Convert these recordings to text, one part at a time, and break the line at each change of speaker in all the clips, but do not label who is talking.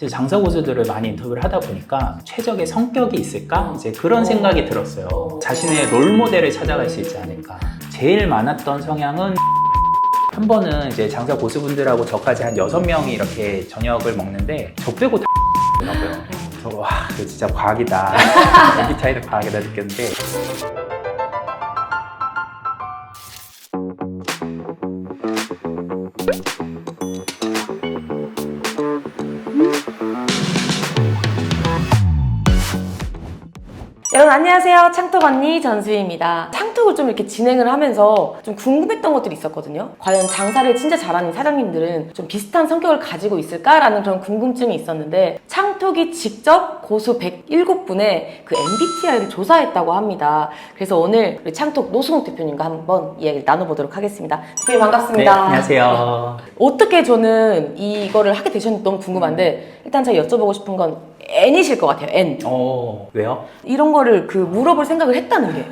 이제 장사 고수들을 많이 인터뷰를 하다 보니까 최적의 성격이 있을까? 이제 그런 생각이 들었어요. 자신의 롤 모델을 찾아갈 수 있지 않을까. 제일 많았던 성향은 한 번은 이제 장사 고수분들하고 저까지 한 여섯 명이 이렇게 저녁을 먹는데 저 빼고 다 더라고요. 그래서 와, 이거 진짜 과학이다. MBTI는 과학이다 느꼈는데
여러분 안녕하세요. 창톡 언니 전수희입니다. 창톡을 좀 이렇게 진행을 하면서 좀 궁금했던 것들이 있었거든요. 과연 장사를 진짜 잘하는 사장님들은 좀 비슷한 성격을 가지고 있을까라는 그런 궁금증이 있었는데 창톡이 직접 고수 107분의 그 MBTI를 조사했다고 합니다. 그래서 오늘 우리 창톡 노수홍 대표님과 한번 이야기를 나눠보도록 하겠습니다. 대표님 반갑습니다.
네, 안녕하세요.
어떻게 저는 이거를 하게 되셨는지 너무 궁금한데 일단 제가 여쭤보고 싶은 건 N이실 것 같아요. N.
어, 왜요?
이런 거를 그 물어볼 생각을 했다는 게.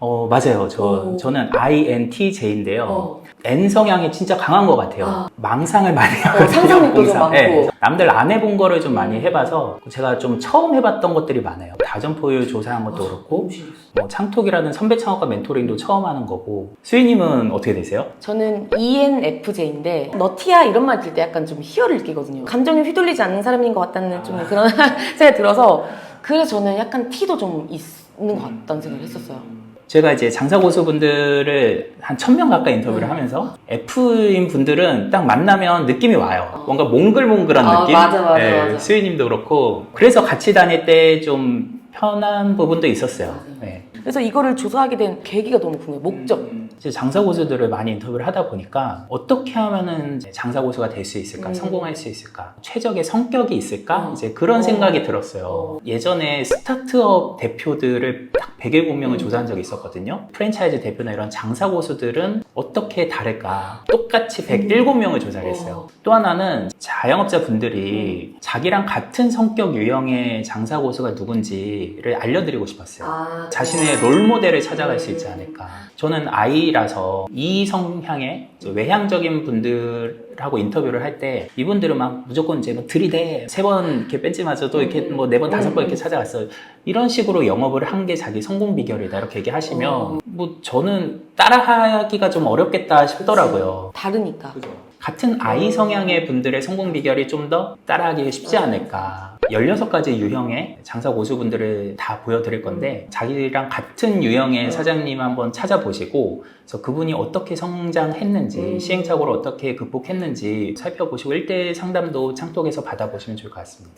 어, 맞아요. 저,
오.
저는 INTJ인데요.
어.
N 성향이 진짜 강한 것 같아요.
아.
망상을 많이 하거든요.
상상력도 좀. 많고.
남들 안 해본 거를 좀 많이 해봐서 제가 좀 처음 해봤던 것들이 많아요. 다점포유 조사한 것도 그렇고, 뭐 창톡이라는 선배 창업가 멘토링도 처음 하는 거고. 수희님은 어떻게 되세요?
저는 ENFJ인데 너티야 이런 말 들 때 약간 좀 희열을 느끼거든요. 감정에 휘둘리지 않는 사람인 것 같다는 좀 그런 생각이 들어서 그래서 저는 약간 T도 좀 있는 것 같다는 생각을 했었어요.
제가 이제 장사 고수분들을 한 천 명 가까이 인터뷰를
음.
하면서 F인 분들은 딱 만나면 느낌이 와요. 뭔가 몽글몽글한
아,
느낌.
맞아, 맞아, 맞아.
수희님도 그렇고 그래서 같이 다닐 때 좀 편한 부분도 있었어요. 네.
그래서 이거를 조사하게 된 계기가 너무 궁금해요. 목적.
이제 장사 고수들을 많이 인터뷰를 하다 보니까 어떻게 하면은 이제 장사 고수가 될 수 있을까,
음.
성공할 수 있을까, 최적의 성격이 있을까,
어.
이제 그런
어.
생각이 들었어요.
어.
예전에 스타트업 대표들을 딱 107명을
음.
조사한 적이 있었거든요. 프랜차이즈 대표나 이런 장사 고수들은 어떻게 다를까, 똑같이 107명을 조사를 했어요.
어.
또 하나는 자영업자 분들이 자기랑 같은 성격 유형의 장사 고수가 누군지 를 알려드리고 싶었어요.
아,
자신의 롤 모델을 찾아갈 수 있지 않을까. 저는 아이라서 이 성향의 외향적인 분들하고 인터뷰를 할 때 이분들은 막 무조건 이제 뭐 들이대 세 번 이렇게 뺀지 마저도 이렇게 뭐 네 번 다섯 번 이렇게 찾아갔어요. 이런 식으로 영업을 한 게 자기 성공 비결이다 이렇게 얘기하시면
어.
뭐 저는 따라하기가 좀 어렵겠다 싶더라고요.
다르니까.
같은 아이 성향의 분들의 성공 비결이 좀 더 따라하기 쉽지 않을까. 16가지 유형의 장사 고수분들을 다 보여드릴 건데, 자기랑 같은 유형의 사장님 한번 찾아보시고, 그래서 그분이 어떻게 성장했는지,
음.
시행착오를 어떻게 극복했는지 살펴보시고, 1대1 상담도 창톡에서 받아보시면 좋을 것 같습니다.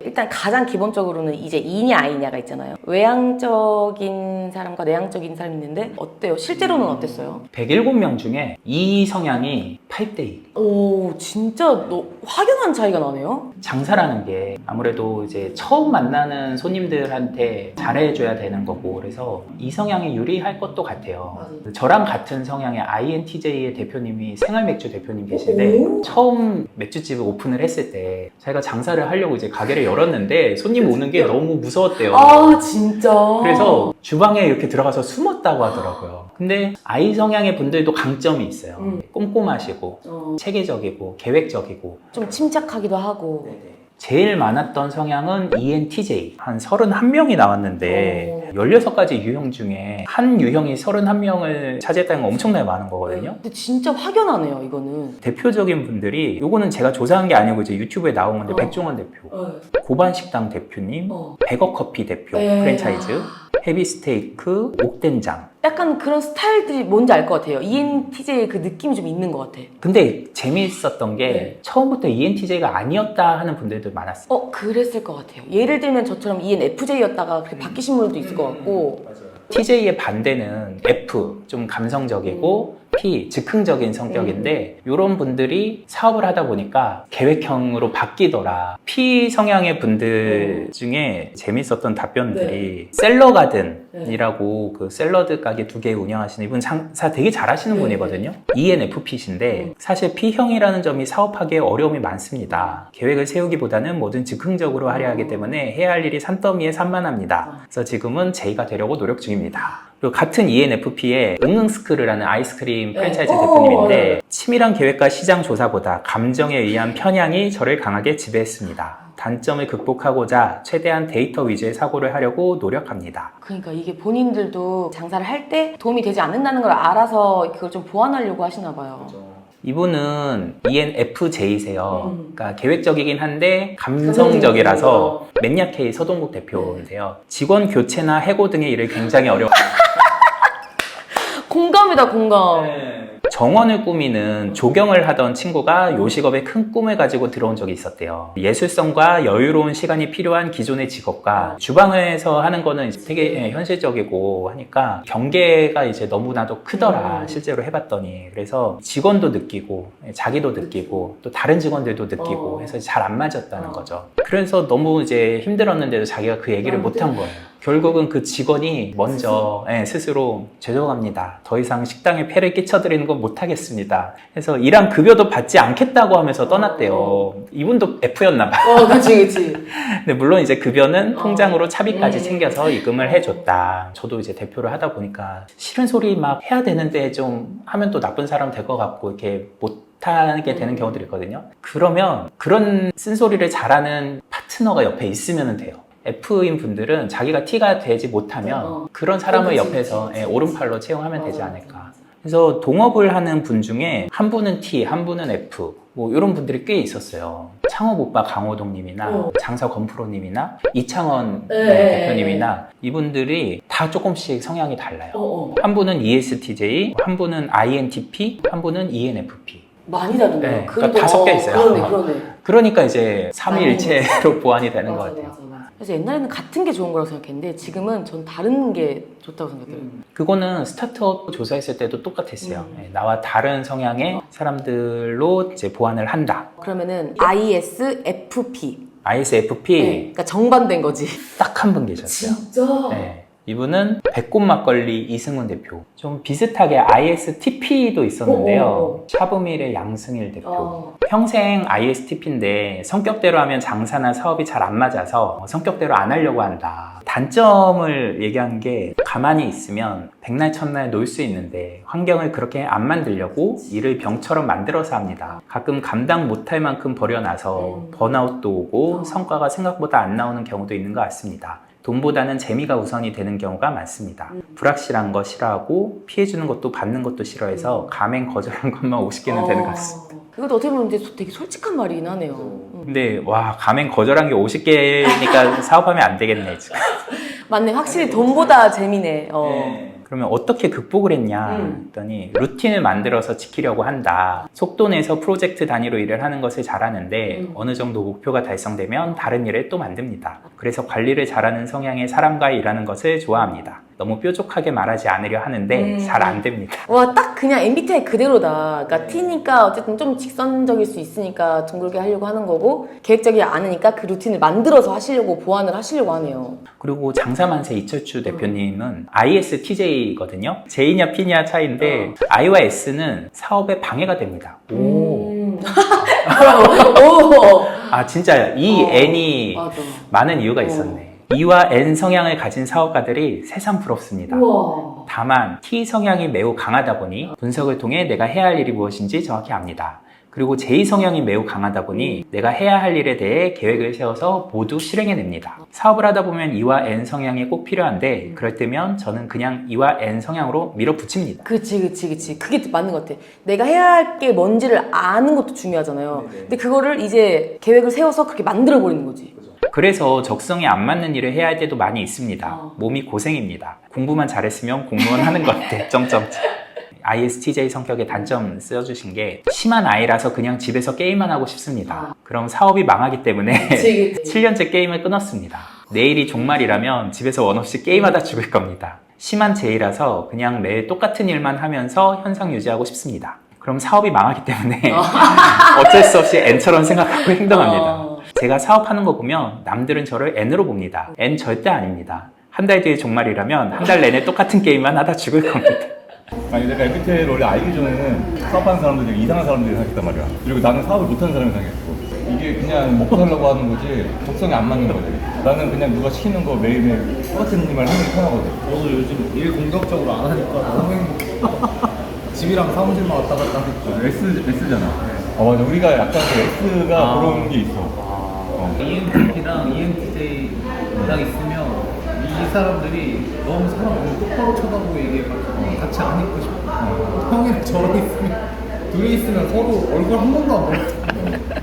일단 가장 기본적으로는 이제 이냐 아이냐가 있잖아요. 외향적인 사람과 내향적인 사람이 있는데 어때요? 실제로는 어땠어요?
107명 중에 이 성향이 8대2.
오 진짜 너 확연한 차이가 나네요.
장사라는 게 아무래도 이제 처음 만나는 손님들한테 잘해줘야 되는 거고 그래서 이 성향이 유리할 것도 같아요. 저랑 같은 성향의 INTJ의 대표님이 생활맥주 대표님 계신데
오.
처음 맥주집을 오픈을 했을 때 자기가 장사를 하려고 이제 가게를 열었는데 손님 오는 게 너무 무서웠대요.
아 진짜.
그래서 주방에 이렇게 들어가서 숨었 다고 하더라고요. 근데 아이 성향의 분들도 강점이 있어요.
음.
꼼꼼하시고
어,
체계적이고 계획적이고
좀 침착하기도 하고.
제일 많았던 성향은 ENTJ. 한 31명이 나왔는데, 16가지 유형 중에 한 유형이 31명을 차지했다는 건 엄청나게 많은 거거든요.
근데 진짜 확연하네요 이거는.
대표적인 분들이, 요거는 제가 조사한 게 아니고 이제 유튜브에 나온 건데,
어.
백종원 대표, 고반식당 대표님,
어.
백어커피 대표,
네.
프랜차이즈, 헤비 스테이크, 옥된장.
약간 그런 스타일들이 뭔지 알 것 같아요. ENTJ의 그 느낌이 좀 있는 것 같아.
근데 재미있었던 게,
네.
처음부터 ENTJ가 아니었다 하는 분들도 많았어요.
어 그랬을 것 같아요. 예를 들면 저처럼 ENFJ였다가 그렇게 바뀌신 분들도 있을 것 같고.
TJ의 반대는 F, 좀 감성적이고 P, 즉흥적인 성격인데 이런 분들이 사업을 하다 보니까 계획형으로 바뀌더라. P 성향의 분들 중에 재밌었던 답변들이 셀러 가 든 이라고 그 샐러드 가게 두 개 운영하시는 이분 장사 되게 잘하시는
네.
분이거든요. ENFP신데 사실 P형이라는 점이 사업하기에 어려움이 많습니다. 계획을 세우기보다는 뭐든 즉흥적으로 하려 하기 때문에 해야 할 일이 산더미에 산만합니다. 그래서 지금은 J가 되려고 노력 중입니다. 그리고 같은 ENFP의 응응스크르라는 아이스크림
네.
프랜차이즈
오,
대표님인데 치밀한 계획과 시장 조사보다 감정에 의한 편향이 저를 강하게 지배했습니다. 단점을 극복하고자 최대한 데이터 위주의 사고를 하려고 노력합니다.
그러니까 이게 본인들도 장사를 할 때 도움이 되지 않는다는 걸 알아서 그걸 좀 보완하려고 하시나 봐요.
이분은 E ENFJ세요.
음.
그러니까 계획적이긴 한데 감성적이라서 맨야케이 서동국 대표인데요. 직원 교체나 해고 등의 일을 굉장히 어려워.
공감이다 공감.
정원을 꾸미는 조경을 하던 친구가 요식업에 큰 꿈을 가지고 들어온 적이 있었대요. 예술성과 여유로운 시간이 필요한 기존의 직업과 주방에서 하는 거는 되게 예, 현실적이고 하니까 경계가 이제 너무나도 크더라.
음.
실제로 해봤더니. 그래서 직원도 느끼고, 예, 자기도 느끼고, 또 다른 직원들도 느끼고
어.
해서 잘 안 맞았다는
어.
거죠. 그래서 너무 이제 힘들었는데도 자기가 그 얘기를
아,
못한 거예요. 결국은 그 직원이 먼저 예, 스스로 죄송합니다. 더 이상 식당에 폐를 끼쳐드리는 건 못하겠습니다. 그래서 일한 급여도 받지 않겠다고 하면서 떠났대요. 이분도 F였나 봐요.
어, 그치, 그치.
근데 물론 이제 급여는
어.
통장으로 차비까지
음.
챙겨서 입금을 해줬다. 저도 이제 대표를 하다 보니까 싫은 소리 막 해야 되는데 좀 하면 또 나쁜 사람 될 것 같고 이렇게 못 하게 되는 경우들이 있거든요. 그러면 그런 쓴소리를 잘하는 파트너가 옆에 있으면 돼요. F인 분들은 자기가 T가 되지 못하면
어.
그런 사람을
그치,
옆에서
그치,
예. 오른팔로 채용하면 되지 않을까. 그래서 동업을 하는 분 중에 한 분은 T, 한 분은 F, 뭐 이런 분들이 꽤 있었어요. 창업 오빠 강호동님이나
어.
장사 건프로님이나 이창원
네.
네, 대표님이나 이분들이 다 조금씩 성향이 달라요.
어, 어.
한 분은 ESTJ, 한 분은 INTP, 한 분은 ENFP.
많이 다른데요.
네, 그러니까 다 섞여 있어요.
그러네, 그러네.
그러니까 이제 삼위일체로 보완이 되는 것
맞아,
같아요.
맞아, 맞아. 그래서 옛날에는 같은 게 좋은 거라고 생각했는데 지금은 전 다른 게 좋다고 생각해요.
그거는 스타트업 조사했을 때도 똑같았어요.
음.
네, 나와 다른 성향의 사람들로 이제 보완을 한다.
그러면은 ISFP.
ISFP
네, 그러니까 정반대인 거지.
딱 한 분 계셨어요.
진짜?
네. 이분은 백꽃 막걸리 이승훈 대표. 좀 비슷하게 ISTP도 있었는데요. 샤브밀의 양승일 대표.
어.
평생 ISTP인데 성격대로 하면 장사나 사업이 잘 안 맞아서 성격대로 안 하려고 한다. 단점을 얘기한 게 가만히 있으면 백날 첫날 놀 수 있는데 환경을 그렇게 안 만들려고 일을 병처럼 만들어서 합니다. 가끔 감당 못할 만큼 버려놔서
음.
번아웃도 오고
어.
성과가 생각보다 안 나오는 경우도 있는 것 같습니다. 돈보다는 재미가 우선이 되는 경우가 많습니다.
음.
불확실한 거 싫어하고 피해주는 것도 받는 것도 싫어해서 가맹 거절한 것만 50개는 되는 것 같습니다.
어. 이것도 어떻게 보면 되게 솔직한 말이긴 하네요. 음.
근데 와 가맹 거절한 게 50개니까 사업하면 안 되겠네 지금.
맞네. 확실히 돈보다 재미네. 어.
그러면 어떻게 극복을 했냐
음.
했더니 루틴을 만들어서 지키려고 한다. 속도 내서 프로젝트 단위로 일을 하는 것을 잘하는데
음.
어느 정도 목표가 달성되면 다른 일을 또 만듭니다. 그래서 관리를 잘하는 성향의 사람과 일하는 것을 좋아합니다. 너무 뾰족하게 말하지 않으려 하는데
음.
잘 안 됩니다.
와, 딱 그냥 MBTI 그대로다. 그러니까 T니까 어쨌든 좀 직선적일 수 있으니까 둥글게 하려고 하는 거고, 계획적이지 않으니까 그 루틴을 만들어서 하시려고, 보완을 하시려고 하네요.
그리고 장사만세 이철주 대표님은 ISTJ거든요. J냐 P냐 차이인데 I와 S는 사업에 방해가 됩니다. 오.
음. 오.
아 진짜 이
어.
N이
맞아.
많은 이유가 있었네. E와 N 성향을 가진 사업가들이 새삼 부럽습니다.
우와.
다만 T 성향이 매우 강하다 보니 분석을 통해 내가 해야 할 일이 무엇인지 정확히 압니다. 그리고 J 성향이 매우 강하다 보니 내가 해야 할 일에 대해 계획을 세워서 모두 실행해냅니다. 사업을 하다 보면 E와 N 성향이 꼭 필요한데 그럴 때면 저는 그냥 E와 N 성향으로 밀어붙입니다.
그치, 그치, 그치. 그게 맞는 것 같아. 내가 해야 할 게 뭔지를 아는 것도 중요하잖아요.
네네.
근데 그거를 이제 계획을 세워서 그렇게 만들어 버리는 거지.
그래서 적성에 안 맞는 일을 해야 할 때도 많이 있습니다.
어.
몸이 고생입니다. 공부만 잘했으면 공무원 하는 건데 점점. ISTJ 성격의 단점 써주신 게 심한 아이라서 그냥 집에서 게임만 하고 싶습니다.
아.
그럼 사업이 망하기 때문에
그치.
7년째 게임을 끊었습니다. 내일이 종말이라면 집에서 원 없이 게임하다 죽을 겁니다. 심한 J라서 그냥 매일 똑같은 일만 하면서 현상 유지하고 싶습니다. 그럼 사업이 망하기 때문에 어쩔 수 없이 N처럼 생각하고 행동합니다.
어.
제가 사업하는 거 보면 남들은 저를 N으로 봅니다. N 절대 아닙니다. 한 달 뒤에 종말이라면 한 달 내내 똑같은 게임만 하다 죽을 겁니다.
아니 내가 MBTI를 원래 알기 전에는 사업하는 사람들 되게 이상한 사람들이 생각했단 말이야 그리고 나는 사업을 못하는 사람이 생각했고 이게 그냥 먹고 살려고 하는 거지 적성에 안 맞는 거지. 나는 그냥 누가 시키는 거 매일매일 똑같은 일만 하는 게 편하거든.
저도 요즘 일 공격적으로 안 하니까 너무 행복해. 집이랑 사무실만 왔다 갔다 하니까.
S, S잖아. 어, 맞아. 우리가 약간 그 S가
아.
그런 게 있어. 어.
ENTP랑 ENTJ랑 있으면 이 사람들이 너무 사람 너무 똑바로 쳐다보고 얘기해가지고 같이 안 있고 싶어. 형이랑 저랑 있으면 둘이 있으면 서로 얼굴 한 번도 안 보고.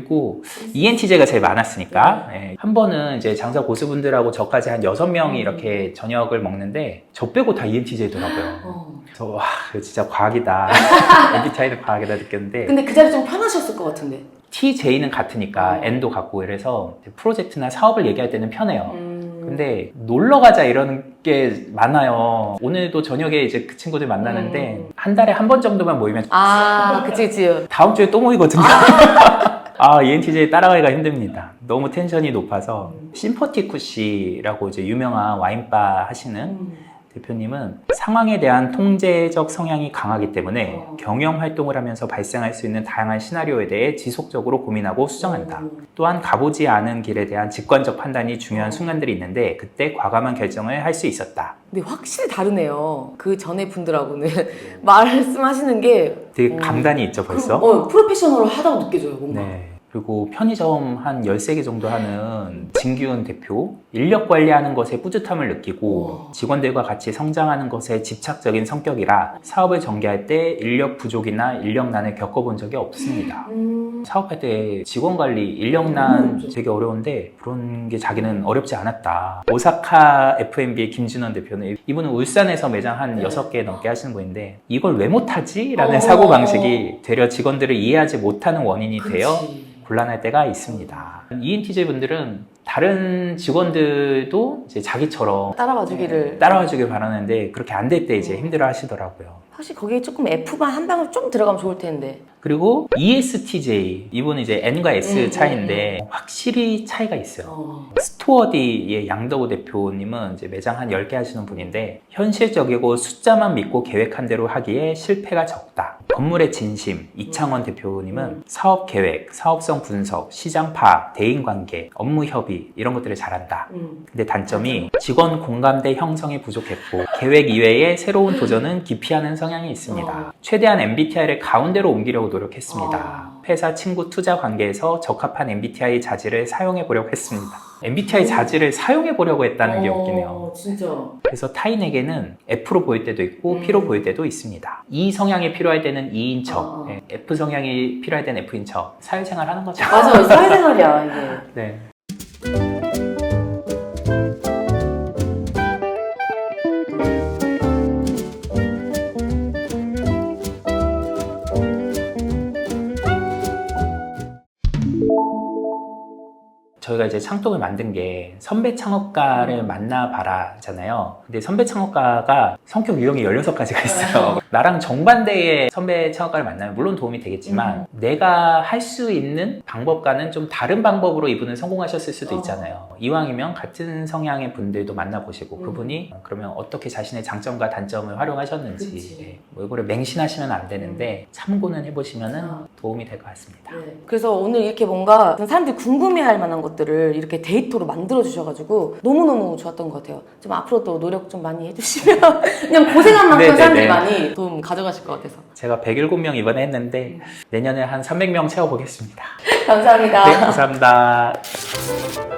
그리고 ENTJ가 제일 많았으니까 예, 한 번은 이제 장사 고수분들하고 저까지 한 여섯 명이 이렇게 저녁을 먹는데 저 빼고 다 ENTJ더라고요.
어.
그래서 와 이거 진짜 과학이다. MBTI는 과학이다 느꼈는데
근데 그 자리 좀 편하셨을 것 같은데.
TJ는 같으니까
어.
N도 같고 이래서 프로젝트나 사업을 얘기할 때는 편해요.
음.
근데 놀러 가자 이런 게 많아요. 오늘도 저녁에 이제 그 친구들 만나는데
음.
한 달에 한 번 정도만 모이면
아, 그치, 그치.
다음 주에 또 모이거든요. 아, ENTJ 따라가기가 힘듭니다. 너무 텐션이 높아서 심퍼티쿠 씨라고 이제 유명한 와인바 하시는
음.
대표님은 상황에 대한 통제적 성향이 강하기 때문에
어.
경영 활동을 하면서 발생할 수 있는 다양한 시나리오에 대해 지속적으로 고민하고 수정한다.
음.
또한 가보지 않은 길에 대한 직관적 판단이 중요한 순간들이 있는데 그때 과감한 결정을 할 수 있었다.
근데 확실히 다르네요. 그 전에 분들하고는 말씀하시는 게
되게
음.
감단이 있죠 벌써.
어, 프로페셔널 하다고 느껴져요, 뭔가.
네. 그리고 편의점 한 13개 정도 하는 진기훈 대표. 인력 관리하는 것에 뿌듯함을 느끼고. 직원들과 같이 성장하는 것에 집착적인 성격이라 사업을 전개할 때 인력 부족이나 인력난을 겪어본 적이 없습니다.
음.
사업할 때 직원 관리, 인력난
음.
되게 어려운데 그런 게 자기는 어렵지 않았다. 오사카 F&B의 김준원 대표는 이분은 울산에서 매장 한
네.
6개 넘게 하시는 분인데 이걸 왜 못하지? 라는
어.
사고방식이 되려 직원들을 이해하지 못하는 원인이 되어. 곤란할 때가 있습니다. ENTJ 분들은 다른 직원들도 이제 자기처럼
따라와 주기를.
따라와 주길 바라는데 그렇게 안 될 때 이제 힘들어 하시더라고요.
확실히 거기에 조금 F만 한 방울 좀 들어가면 좋을 텐데.
그리고 ESTJ 이분은 이제 N과 S
음,
차이인데 확실히 차이가 있어요.
어.
스토어디의 양덕우 대표님은 이제 매장 한 10개 하시는 분인데 현실적이고 숫자만 믿고 계획한 대로 하기에 실패가 적다. 건물의 진심 이창원 대표님은
음.
사업 계획, 사업성 분석, 시장 파악, 대인 관계, 업무 협의 이런 것들을 잘한다.
음.
근데 단점이 직원 공감대 형성이 부족했고 계획 이외에 새로운 도전은 기피하는 성향이 있습니다.
어.
최대한 MBTI를 가운데로 옮기려고 노력했습니다.
어.
회사 친구 투자 관계에서 적합한 MBTI 자질을 사용해 보려고 했습니다. MBTI 자질을 사용해 보려고 했다는 게
어,
웃기네요.
진짜.
그래서 타인에게는 F로 보일 때도 있고
음.
P로 보일 때도 있습니다. E 성향이 필요할 때는 E인 척,
어.
예, F 성향이 필요할 때는 F인 척, 사회생활 하는 거죠.
맞아, 사회생활이야, 이게.
네. 저희가 이제 창톡을 만든 게 선배 창업가를 만나봐라잖아요. 근데 선배 창업가가 성격 유형이 16가지가 있어요. 나랑 정반대의 선배 창업가를 만나면 물론 도움이 되겠지만 내가 할 수 있는 방법과는 좀 다른 방법으로 이분은 성공하셨을 수도
어.
있잖아요. 이왕이면 같은 성향의 분들도 만나보시고
음.
그분이 그러면 어떻게 자신의 장점과 단점을 활용하셨는지. 예, 뭐 이거를 맹신하시면 안 되는데 참고는 해보시면
어.
도움이 될 것 같습니다.
네. 그래서 오늘 이렇게 뭔가 사람들이 궁금해할 만한 것들을 이렇게 데이터로 만들어 주셔가지고 너무너무 좋았던 것 같아요. 좀 앞으로도 노력 좀 많이 해주시면 그냥 고생한 만큼
네네네.
사람들이 많이 도움 가져가실 것 같아서
제가 107명 이번에 했는데 내년에 한 300명 채워보겠습니다.
감사합니다.
네, 감사합니다.